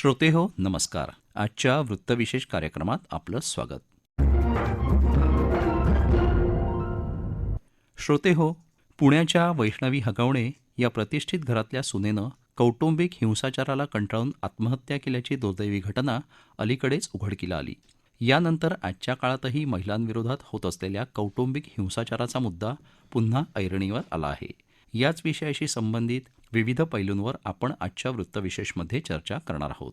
श्रोते हो नमस्कार. आजच्या वृत्तविशेष कार्यक्रमात आपलं स्वागत. श्रोते हो पुण्याच्या वैष्णवी हगवणे या प्रतिष्ठित घरातल्या सुनेनं कौटुंबिक हिंसाचाराला कंटाळून आत्महत्या केल्याची दुर्दैवी घटना अलीकडेच उघडकीला आली. यानंतर आजच्या काळातही महिलांविरोधात होत असलेल्या कौटुंबिक हिंसाचाराचा मुद्दा पुन्हा ऐरणीवर आला आहे. याच विषयाशी संबंधित विविध पैलूंवर आपण आजच्या वृत्तविशेषमध्ये चर्चा करणार आहोत.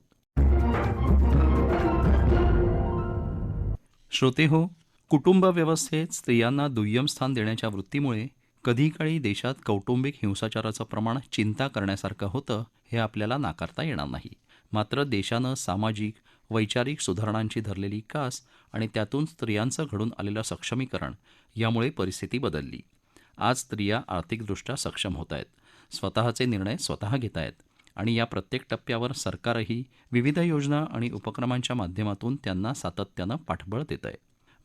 श्रोते हो कुटुंब व्यवस्थेत स्त्रियांना दुय्यम स्थान देण्याच्या वृत्तीमुळे कधीकाळी देशात कौटुंबिक हिंसाचाराचं प्रमाण चिंता करण्यासारखं होतं हे आपल्याला नाकारता येणार नाही. मात्र देशानं सामाजिक वैचारिक सुधारणांची धरलेली कास आणि त्यातून स्त्रियांचं घडून आलेलं सक्षमीकरण यामुळे परिस्थिती बदलली. आज स्त्रिया आर्थिकदृष्ट्या सक्षम होत आहेत. स्वतःचे निर्णय स्वतः घेत आहेत आणि या प्रत्येक टप्प्यावर सरकारही विविध योजना आणि उपक्रमांच्या माध्यमातून त्यांना सातत्यानं पाठबळ देत आहे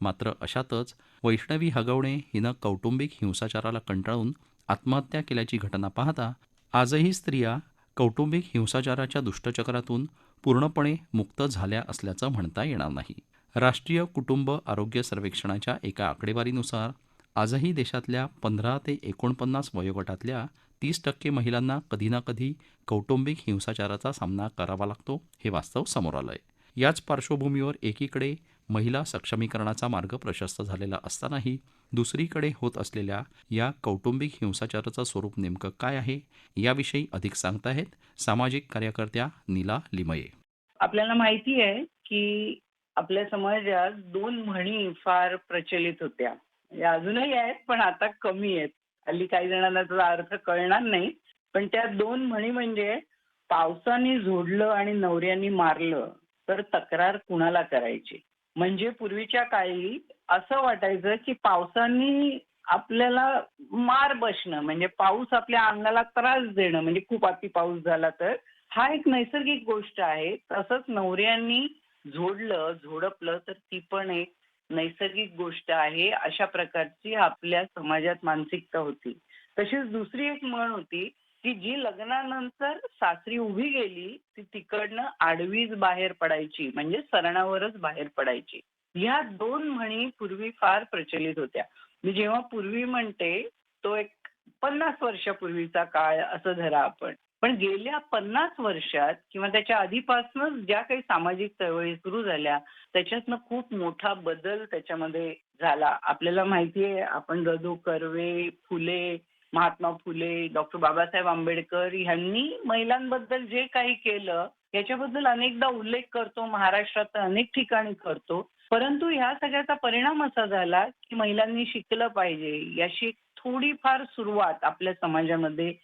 मात्र अशातच वैष्णवी हगवणे हिनं कौटुंबिक हिंसाचाराला कंटाळून आत्महत्या केल्याची घटना पाहता आजही स्त्रिया कौटुंबिक हिंसाचाराच्या दुष्टचक्रातून पूर्णपणे मुक्त झाल्या असल्याचं म्हणता येणार नाही. राष्ट्रीय कुटुंब आरोग्य सर्वेक्षणाच्या एका आकडेवारीनुसार आजही देशातल्या पंधरा ते एकोणपन्नास वयोगटातल्या तीस टक्के महिलांना कधी ना कधी कौटुंबिक हिंसाचाराचा सामना करावा लागतो हे वास्तव समोर आलं आहे याच पार्श्वभूमीवर एकीकडे महिला सक्षमीकरणाचा मार्ग प्रशस्त झालेला असतानाही दुसरीकडे होत असलेल्या या कौटुंबिक हिंसाचाराचं स्वरूप नेमकं काय आहे याविषयी अधिक सांगताहेत सामाजिक कार्यकर्त्या नीला लिमये. आपल्याला माहिती आहे की आपल्या समाजात दोन म्हणी फार प्रचलित होत्या. या अजूनही आहेत पण आता कमी आहेत. हल्ली काही जणांना त्याचा अर्थ कळणार नाही पण त्या दोन म्हणी म्हणजे पावसाने झोडलं आणि नवऱ्याने मारलं तर तक्रार कुणाला करायची? म्हणजे पूर्वीच्या काळी असं वाटायचं की पावसाने आपल्याला मार बसणं म्हणजे पाऊस आपल्या अंगाला त्रास देणं म्हणजे खूप अति पाऊस झाला तर हा एक नैसर्गिक गोष्ट आहे. तसंच नवऱ्यांनी झोडलं झोडपलं तर ती पण एक नैसर्गिक गोष्ट आहे अशा प्रकारची आपल्या समाजात मानसिकता होती. तशीच दुसरी एक म्हण होती की जी लग्नानंतर सासरी उभी गेली ती तिकडनं आडवीच बाहेर पडायची म्हणजे सरणावरच बाहेर पडायची. ह्या दोन म्हणी पूर्वी फार प्रचलित होत्या. मी जेव्हा पूर्वी म्हणते तो एक पन्नास वर्षापूर्वीचा काळ असं धरा आपण. पण गेल्या पन्नास वर्षात किंवा त्याच्या आधीपासूनच ज्या काही सामाजिक चळवळी सुरू झाल्या त्याच्यातनं खूप मोठा बदल त्याच्यामध्ये झाला. आपल्याला माहितीये आपण गदू कर्वे फुले महात्मा फुले डॉक्टर बाबासाहेब आंबेडकर यांनी महिलांबद्दल जे काही केलं याच्याबद्दल अनेकदा उल्लेख करतो महाराष्ट्रात अनेक ठिकाणी करतो. परंतु ह्या सगळ्याचा परिणाम असा झाला की महिलांनी शिकलं पाहिजे याची थोडीफार सुरुवात आपल्या समाजामध्ये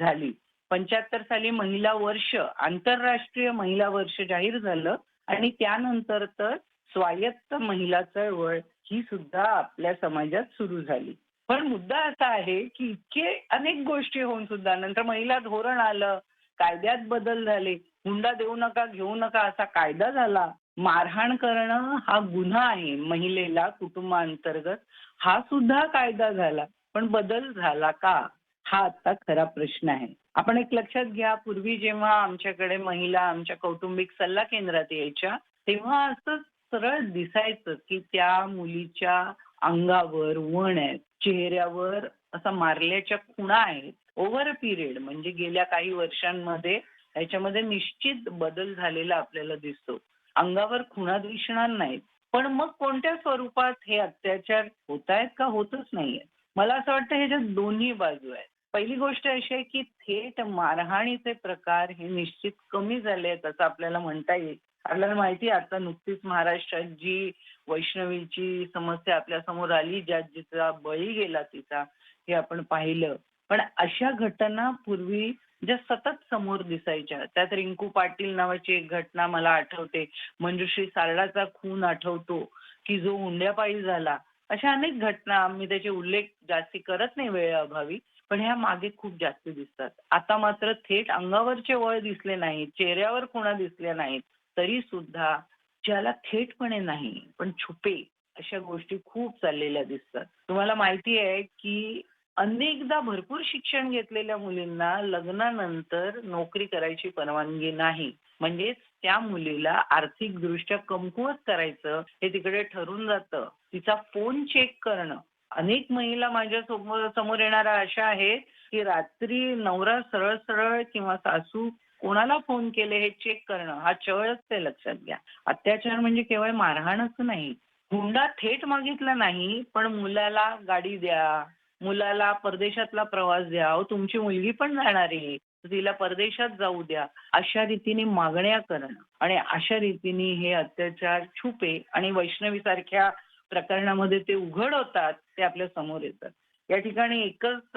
झाली. पंच्याहत्तर साली महिला वर्ष आंतरराष्ट्रीय महिला वर्ष जाहीर झालं आणि त्यानंतर तर स्वायत्त महिला चळवळ ही सुद्धा आपल्या समाजात सुरू झाली. पण मुद्दा असा आहे की इतके अनेक गोष्टी होऊन सुद्धा नंतर महिला धोरण आलं कायद्यात बदल झाले हुंडा देऊ नका घेऊ नका असा कायदा झाला. मारहाण करणं हा गुन्हा आहे महिलेला कुटुंबाअंतर्गत हा सुद्धा कायदा झाला. पण बदल झाला का? हा आता खरा प्रश्न आहे. आपण एक लक्षात घ्या पूर्वी जेव्हा आमच्याकडे महिला आमच्या कौटुंबिक सल्ला केंद्रात यायच्या तेव्हा असं सरळ दिसायचं की त्या मुलीच्या अंगावर वण आहेत चेहऱ्यावर असा मारल्याच्या खुणा आहेत. ओव्हर अ पिरियड म्हणजे गेल्या काही वर्षांमध्ये याच्यामध्ये निश्चित बदल झालेला आपल्याला दिसतो. अंगावर खुणा दिसणार नाहीत. पण मग कोणत्या स्वरूपात हे अत्याचार होत आहेत का होतच नाहीये मला असं वाटतं ह्याच्यात दोन्ही बाजू आहेत पहिली गोष्ट अशी आहे की थेट मारहाणीचे प्रकार हे निश्चित कमी झाले आहेत असं आपल्याला म्हणता येईल. आपल्याला माहिती आहे आता नुकतीच महाराष्ट्रात जी वैष्णवीची समस्या आपल्यासमोर आली ज्या जिचा बळी गेला तिचा हे आपण पाहिलं. पण अशा घटना पूर्वी ज्या सतत समोर दिसायच्या त्यात रिंकू पाटील नावाची एक घटना मला आठवते. मंजुश्री सारडाचा खून आठवतो की जो हुंड्यापायी झाला. अशा अनेक घटना मी त्याचे उल्लेख जास्ती करत नाही वेळेअभावी. पण ह्या मागे खूप जास्त दिसतात. आता मात्र थेट अंगावरचे वळ दिसले नाहीत चेहऱ्यावर खुणा दिसल्या नाहीत तरी सुद्धा ज्याला थेटपणे नाही पण छुपे अशा गोष्टी खूप चाललेल्या दिसतात. तुम्हाला माहिती आहे की अनेकदा भरपूर शिक्षण घेतलेल्या मुलींना लग्नानंतर नोकरी करायची परवानगी नाही. म्हणजेच त्या मुलीला आर्थिकदृष्ट्या कमकुवत करायचं हे तिकडे ठरून जातं. तिचा फोन चेक करणं अनेक महिला माझ्यासमोर समोर येणाऱ्या अशा आहेत की रात्री नवरा सरळ सरळ किंवा सासू कोणाला फोन केले हे चेक करणं हा छळच ते लक्षात घ्या. अत्याचार म्हणजे केवळ मारहाणच नाही. हुंडा थेट मागितला नाही पण मुलाला गाडी द्या मुलाला परदेशातला प्रवास द्या अहो तुमची मुलगी पण जाणार आहे तिला परदेशात जाऊ द्या. अशा रीतीने मागण्या करणं आणि अशा रीतीने हे अत्याचार छुपे आणि वैष्णवी सारख्या प्रकरणामध्ये ते उघड होतात ते आपल्यासमोर येतात. या ठिकाणी एकच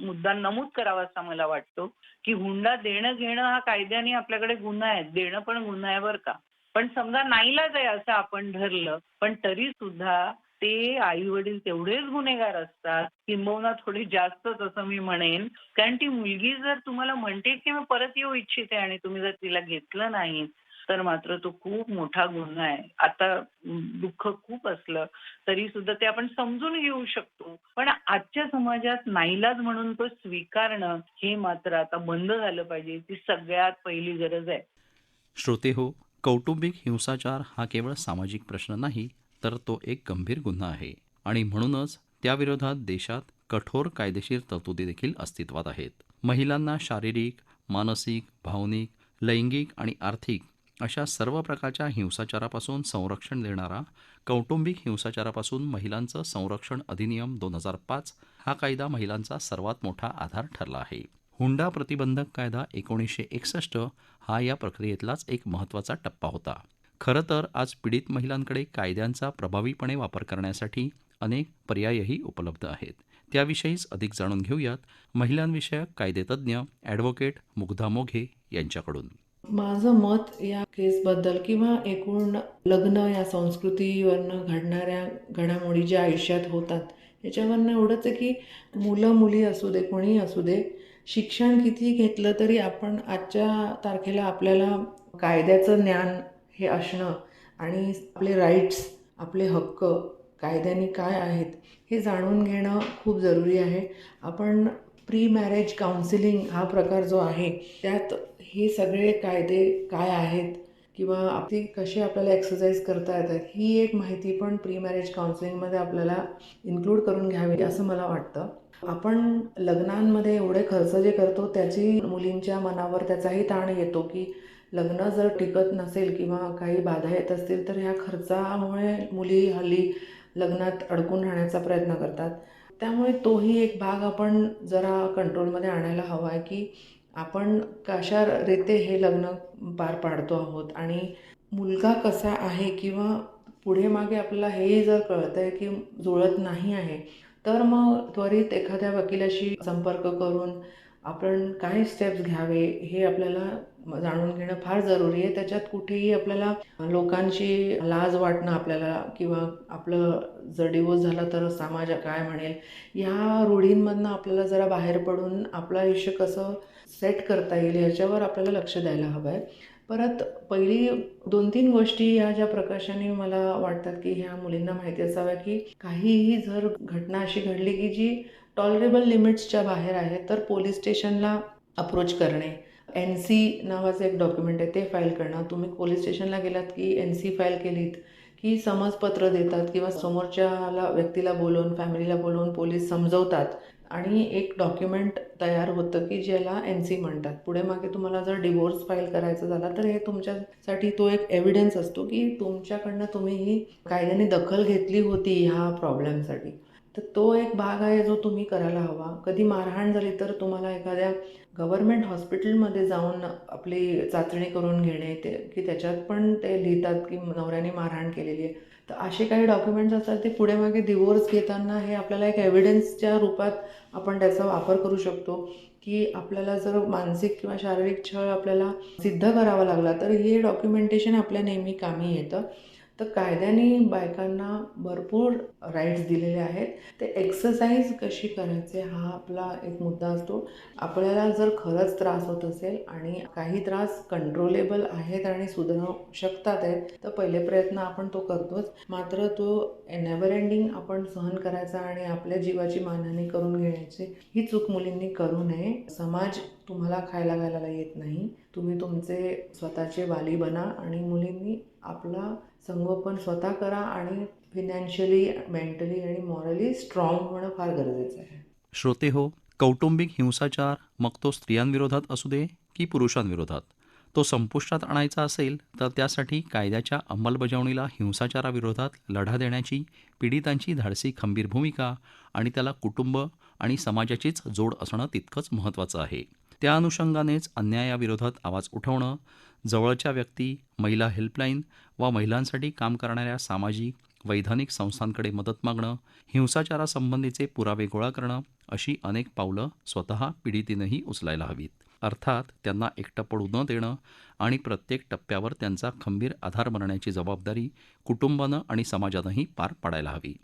मुद्दा नमूद करावा असा मला वाटतो की हुंडा देणं घेणं हा कायद्याने आपल्याकडे गुन्हा आहे. देणं पण गुन्हा आहे बरं का. पण समजा नाईलाज आहे असं आपण ठरलं पण तरी सुद्धा ते आई वडील तेवढेच गुन्हेगार असतात किंबहुना थोडी जास्तच असं मी म्हणेन. कारण ती मुलगी जर तुम्हाला म्हणते की मी परत येऊ इच्छिते आणि तुम्ही जर तिला घेतलं नाही तर मात्र तो खूप मोठा गुन्हा आहे. आता दुःख खूप असलं तरी सुद्धा ते आपण समजून घेऊ शकतो. पण आजच्या समाजात नाईलाज म्हणून तो स्वीकारणं हे मात्र आता बंद झालं पाहिजे ती सगळ्यात पहिली गरज आहे. श्रोते हो कौटुंबिक हिंसाचार हा केवळ सामाजिक प्रश्न नाही तर तो एक गंभीर गुन्हा आहे. आणि म्हणूनच त्याविरोधात देशात कठोर कायदेशीर तरतुदी देखील अस्तित्वात आहेत. महिलांना शारीरिक मानसिक भावनिक लैंगिक आणि आर्थिक अशा सर्व प्रकारच्या हिंसाचारापासून संरक्षण देणारा कौटुंबिक हिंसाचारापासून महिलांचं संरक्षण अधिनियम दोन हजार पाच हा कायदा महिलांचा सर्वात मोठा आधार ठरला आहे. हुंडा प्रतिबंधक कायदा एकोणीसशे एकसष्ट हा या प्रक्रियेतलाच एक महत्त्वाचा टप्पा होता. खरं तर आज पीडित महिलांकडे कायद्यांचा प्रभावीपणे वापर करण्यासाठी अनेक पर्यायही उपलब्ध आहेत. त्याविषयीच अधिक जाणून घेऊयात महिलांविषयक कायदेतज्ञ ॲडव्होकेट मुग्धा मोघे यांच्याकडून. माझं मत या केसबद्दल किंवा एकूण लग्न या संस्कृतीवरनं घडणाऱ्या घडामोडी ज्या आयुष्यात होतात याच्यावरनं एवढंच आहे की मुलं मुली असू दे कोणीही असू दे शिक्षण किती घेतलं तरी आपण आजच्या तारखेला आपल्याला कायद्याचं ज्ञान हे असणं आणि आपले राईट्स आपले हक्क कायद्याने काय आहेत हे जाणून घेणं खूप जरुरी आहे. आपण प्री मॅरेज काउन्सिलिंग हा प्रकार जो आहे त्यात हे सगळे कायदे काय आहेत किंवा ते कसे आपल्याला एक्सरसाइज करता येतात ही एक माहिती पण प्री मॅरेज काउन्सिलिंगमध्ये आपल्याला इन्क्लूड करून घ्यावी असं मला वाटतं. आपण लग्नांमध्ये एवढे खर्च जे करतो त्याची मुलींच्या मनावर त्याचाही ताण येतो की लग्न जर टिकत नसेल किंवा काही बाधा येत असतील तर ह्या खर्चामुळे मुली हल्ली लग्नात अडकून राहण्याचा प्रयत्न करतात. त्यामुळे तोही एक भाग आपण जरा कंट्रोलमध्ये आणायला हवा आहे की आपण कशा रीते हे लग्न पार पाडतो आहोत आणि मुलगा कसा आहे किंवा पुढे मागे आपल्याला हेही जर कळतं आहे की जुळत नाही आहे तर मग त्वरित एखाद्या वकिलाशी संपर्क करून आपण काय स्टेप्स घ्यावे हे आपल्याला जाणून घेणं फार जरुरी आहे. त्याच्यात कुठेही आपल्याला लोकांची लाज वाटणं आपल्याला किंवा आपलं जर डिवोर्स झाला तर समाज काय म्हणेल ह्या रूढींमधनं आपल्याला जरा बाहेर पडून आपलं आयुष्य कसं सेट करता येईल याच्यावर आपल्याला लक्ष द्यायला हवं आहे परत पहिली दोन तीन गोष्टी ह्या ज्या प्रकाशाने मला वाटतात की ह्या मुलींना माहिती असाव्या की काहीही जर घटना अशी घडली की जी टॉलरेबल लिमिट्सच्या बाहेर आहे तर पोलीस स्टेशनला अप्रोच करणे. एन सी नावाचं एक डॉक्युमेंट आहे ते फाईल करणं. तुम्ही पोलीस स्टेशनला गेलात की एन सी फाईल केलीत की समजपत्र देतात किंवा समोरच्याला व्यक्तीला बोलवून फॅमिलीला बोलवून पोलीस समजवतात आणि एक डॉक्युमेंट तयार होतं की ज्याला एन सी म्हणतात. पुढे मागे तुम्हाला जर डिवोर्स फाईल करायचा झाला तर हे तुमच्यासाठी तो एक एव्हिडन्स असतो की तुमच्याकडनं तुम्ही ही कायद्याने दखल घेतली होती ह्या प्रॉब्लेमसाठी तर तो एक भाग आहे जो तुम्ही करायला हवा. कधी मारहाण झाली तर तुम्हाला एखाद्या गव्हर्मेंट हॉस्पिटलमध्ये जाऊन आपली चाचणी करून घेणे ते की त्याच्यात पण ते लिहितात की नवऱ्याने मारहाण केलेली आहे. तर असे काही डॉक्युमेंट्स असतात ते पुढे मागे डिवोर्स घेताना हे आपल्याला एक एव्हिडन्सच्या रूपात आपण त्याचा वापर करू शकतो की आपल्याला जर मानसिक किंवा शारीरिक छळ आपल्याला सिद्ध करावा लागला तर हे डॉक्युमेंटेशन आपल्या नेहमी कामी येतं. तर कायद्याने बायकांना भरपूर राईट्स दिलेले आहेत. ते एक्सरसाइज कशी करायचे हा आपला एक मुद्दा असतो. आपल्याला जर खरंच त्रास होत असेल आणि काही त्रास कंट्रोलेबल आहेत आणि सुधारू शकतात आहेत तर पहिले प्रयत्न आपण तो करतोच. मात्र तो नेवर एंडिंग आपण सहन करायचा आणि आपल्या जीवाची मानहानी करून घेण्याची ही चूक मुलींनी करू नये. समाज तुम्हाला खायला घालायला येत नाही. तुम्ही तुमचे स्वतःचे वाली बना आणि मुलींनी आपला संगोपन स्वतः करा आणि फिनॅन्शियली मेंटली आणि मॉरली स्ट्रॉंग होणं फार गरजेचं आहे. श्रोते हो कौटुंबिक हिंसाचार मग तो स्त्रियांविरोधात असू दे की पुरुषांविरोधात? तो संपुष्टात आणायचा असेल तर त्यासाठी कायद्याच्या अंमलबजावणीला हिंसाचाराविरोधात लढा देण्याची पीडितांची धाडसी खंबीर भूमिका आणि त्याला कुटुंब आणि समाजाचीच जोड असणं तितकंच महत्त्वाचं आहे. त्या अनुषंगानेच अन्यायाविरोधात आवाज उठवणं जवळच्या व्यक्ती महिला हेल्पलाईन वा महिलांसाठी काम करणाऱ्या सामाजिक वैधानिक संस्थांकडे मदत मागणं हिंसाचारासंबंधीचे पुरावे गोळा करणं अशी अनेक पावलं स्वतः पीडितीनंही उचलायला हवीत. अर्थात त्यांना एकटं पडू न देणं आणि प्रत्येक टप्प्यावर त्यांचा खंबीर आधार बनण्याची जबाबदारी कुटुंबानं आणि समाजानंही पार पाडायला हवी.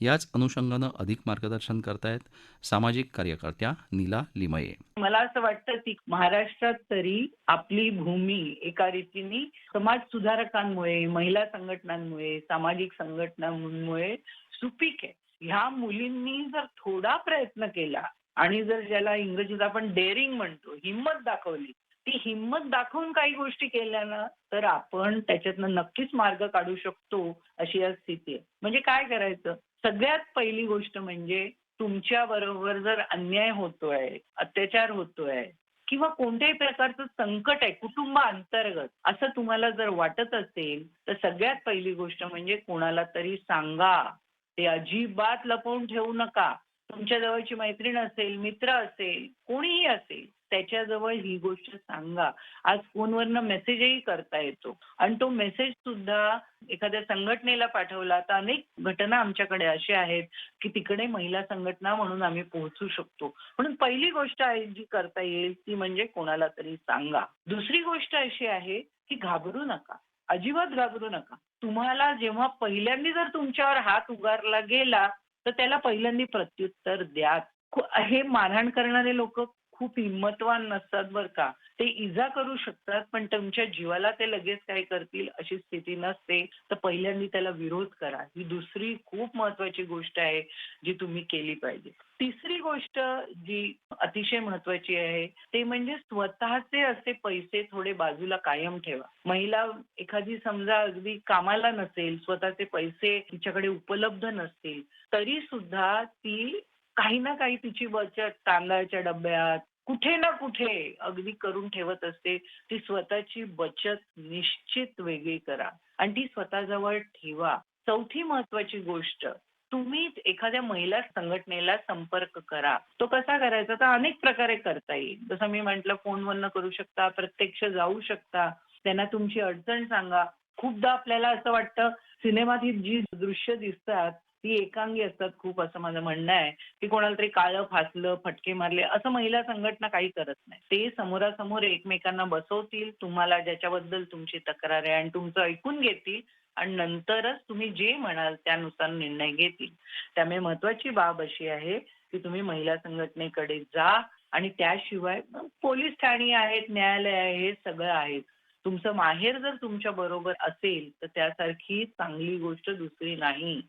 याच अनुषंगानं अधिक मार्गदर्शन करतायत सामाजिक कार्यकर्त्या नीला लिमये. मला असं वाटतं की महाराष्ट्रात तरी आपली भूमी एका रीतीने समाज सुधारकांमुळे महिला संघटनांमुळे सामाजिक संघटनांमुळे सुपीक आहे. ह्या मुलींनी जर थोडा प्रयत्न केला आणि जर ज्याला इंग्रजीत आपण डेअरिंग म्हणतो हिंमत दाखवली ती हिंमत दाखवून काही गोष्टी केल्या ना तर आपण त्याच्यातनं नक्कीच मार्ग काढू शकतो अशी आज स्थिती आहे. म्हणजे काय करायचं? सगळ्यात पहिली गोष्ट म्हणजे तुमच्या बरोबर जर अन्याय होतोय अत्याचार होतोय किंवा कोणत्याही प्रकारचं संकट आहे कुटुंब अंतर्गत असं तुम्हाला जर वाटत असेल तर सगळ्यात पहिली गोष्ट म्हणजे कोणाला तरी सांगा. ते अजिबात लपवून ठेवू नका. तुमच्या जवळची मैत्रीण असेल मित्र असेल कोणीही असेल त्याच्याजवळ ही गोष्ट सांगा. आज फोनवरनं मेसेजही करता येतो. आणि तो मेसेज सुद्धा एखाद्या संघटनेला पाठवला तर अनेक घटना आमच्याकडे अशी आहेत की तिकडे महिला संघटना म्हणून आम्ही पोहोचू शकतो. म्हणून पहिली गोष्ट आहे जी करता येईल ती म्हणजे कोणाला तरी सांगा. दुसरी गोष्ट अशी आहे की घाबरू नका. अजिबात घाबरू नका. तुम्हाला जेव्हा पहिल्यांदा जर तुमच्यावर हात उगारला गेला तर त्याला पहिल्यांदा प्रत्युत्तर द्या. हे मारहाण करणारे लोक खूप हिंमतवान नसतात बरं का. ते इजा करू शकतात पण तुमच्या जीवाला ते लगेच काय करतील अशी स्थिती नसते. तर पहिल्यांदा त्याला विरोध करा. ही दुसरी खूप महत्वाची गोष्ट आहे जी तुम्ही केली पाहिजे. तिसरी गोष्ट जी अतिशय महत्वाची आहे ते म्हणजे स्वतःचे असे पैसे थोडे बाजूला कायम ठेवा. महिला एखादी समजा अगदी कामाला नसेल स्वतःचे पैसे तिच्याकडे उपलब्ध नसतील तरी सुद्धा ती काही ना काही तिची बचत तांदळाच्या डब्यात कुठे ना कुठे अगदी करून ठेवत असते. ती स्वतःची बचत निश्चित वेगळी करा आणि ती स्वतःजवळ ठेवा. चौथी महत्वाची गोष्ट तुम्ही एखाद्या महिला संघटनेला संपर्क करा. तो कसा करायचा? तर अनेक प्रकारे करता येईल. जसं मी म्हंटल फोनवरनं करू शकता प्रत्यक्ष जाऊ शकता. त्यांना तुमची अडचण सांगा. खूपदा आपल्याला असं वाटतं सिनेमात ही जी दृश्य दिसतात ती एकांगी असतात खूप असं माझं म्हणणं आहे की कोणाला तरी काळं फासलं फटके मारले असं महिला संघटना काही करत नाही. ते समोरासमोर एकमेकांना बसवतील तुम्हाला ज्याच्याबद्दल तुमची तक्रार आहे आणि तुमचं ऐकून घेतील आणि नंतरच तुम्ही जे म्हणाल त्यानुसार निर्णय घेतील. त्यामुळे महत्वाची बाब अशी आहे की तुम्ही महिला संघटनेकडे जा आणि त्याशिवाय पोलीस ठाणी आहेत न्यायालय आहे हे सगळं आहे तुमचं माहेर जर तुमच्या बरोबर असेल तर त्यासारखी चांगली गोष्ट दुसरी नाही.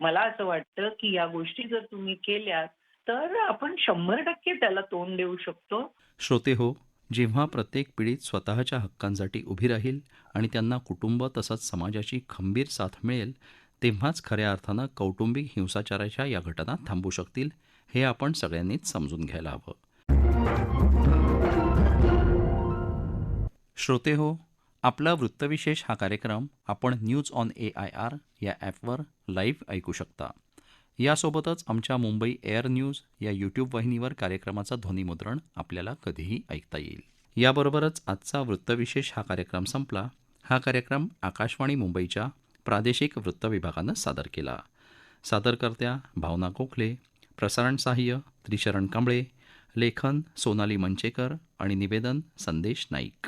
मला असं वाटतं की या गोष्टी जर तुम्ही केल्या तर आपण शंभर टक्के त्याला तोंड देऊ शकतो. श्रोते हो जेव्हा प्रत्येक पिढीत स्वतःच्या हक्कांसाठी उभी राहील आणि त्यांना कुटुंब तसंच समाजाची खंबीर साथ मिळेल तेव्हाच खऱ्या अर्थानं कौटुंबिक हिंसाचाराच्या या घटना थांबू शकतील हे आपण सगळ्यांनीच समजून घ्यायला हवं. श्रोते हो आपला वृत्तविशेष हा कार्यक्रम आपण news on A I R या ॲपवर लाईव्ह ऐकू शकता. यासोबतच आमच्या मुंबई एअर न्यूज या यूट्यूब वाहिनीवर कार्यक्रमाचं ध्वनिमुद्रण आपल्याला कधीही ऐकता येईल. याबरोबरच आजचा वृत्तविशेष हा कार्यक्रम संपला. हा कार्यक्रम आकाशवाणी मुंबईच्या प्रादेशिक वृत्त विभागानं सादर केला. सादरकर्त्या भावना गोखले प्रसारण सहाय्य त्रिशरण कांबळे लेखन सोनाली मंचेकर आणि निवेदन संदेश नाईक.